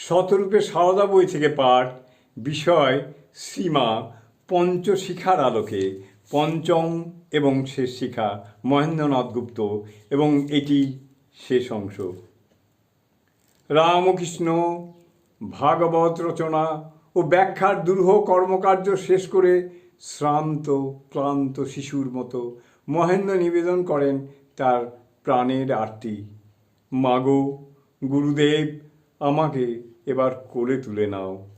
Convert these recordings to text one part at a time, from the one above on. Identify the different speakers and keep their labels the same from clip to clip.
Speaker 1: শতরূপে সারদা বই থেকে পাঠ, বিষয়, সীমা, পঞ্চশিখার আলোকে, পঞ্চম এবং শেষ শিখা মহেন্দ্রনাথ গুপ্ত এবং এটি শেষ অংশ। রামকৃষ্ণ, ভাগবত রচনা ও ব্যাখ্যার দুরূহ কর্মকার্য শেষ করে শ্রান্ত, ক্লান্ত শিশুর মতো মহেন্দ্র নিবেদন করেন তার প্রাণের আরতি মাগো, গুরুদেব আমাকে এবার কোলে তুলে নাও।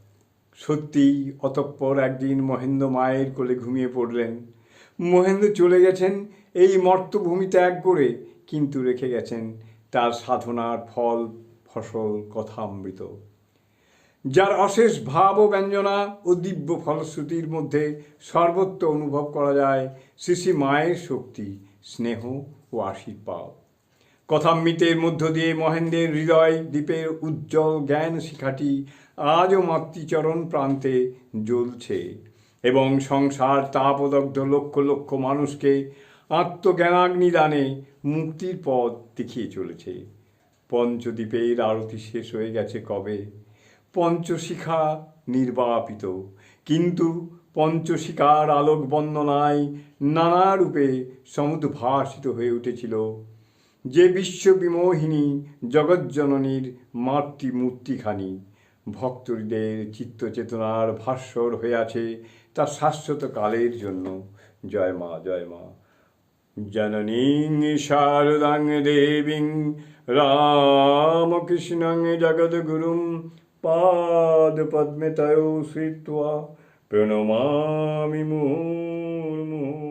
Speaker 1: সত্যিই অতঃপর একদিন মহেন্দ্র মায়ের কোলে ঘুমিয়ে পড়লেন। মহেন্দ্র চলে গেছেন, এই মর্তভূমি ত্যাগ করে কিন্তু রেখে গেছেন। তার সাধনার ফল, ফসল কথামৃত। যার অশেষ ভাব ও ব্যঞ্জনা ও দিব্য ফলশ্রুতির মধ্যে সর্বত্র অনুভব করা যায় শ্রী মায়ের শক্তি, স্নেহ ও আশীর্বাদ। কথামৃতের মধ্য দিয়ে মহেন্দ্রের হৃদয় দ্বীপের উজ্জ্বল জ্ঞান শিখাটি আজও মাতৃচরণ প্রান্তে জ্বলছে এবং সংসার তাপদগ্ধ লক্ষ লক্ষ মানুষকে আত্মজ্ঞানাগ্নি দানে মুক্তির পথ দেখিয়ে চলেছে। পঞ্চদ্বীপের আরতি শেষ হয়ে গেছে কবে? পঞ্চশিখা নির্বাপিত। কিন্তু পঞ্চশিখার আলোক বন্দনায় নানা রূপে সমুদ্ভাসিত হয়ে উঠেছিল যে বিশ্ববিমোহিনী জগজ্জননীর মাতৃমূর্তিখানি। ভক্তদের চিত্তচেতনার ভাস্বর হয়ে আছে তা শাশ্বত কালের জন্য। জয় মা জয় মা। জননীং শারদাং দেবীং রামকৃষ্ণং জগদ্গুরুং পাদপদ্মে তয়ো শ্রিত্বা প্রণমামি মুহুর্মুহুঃ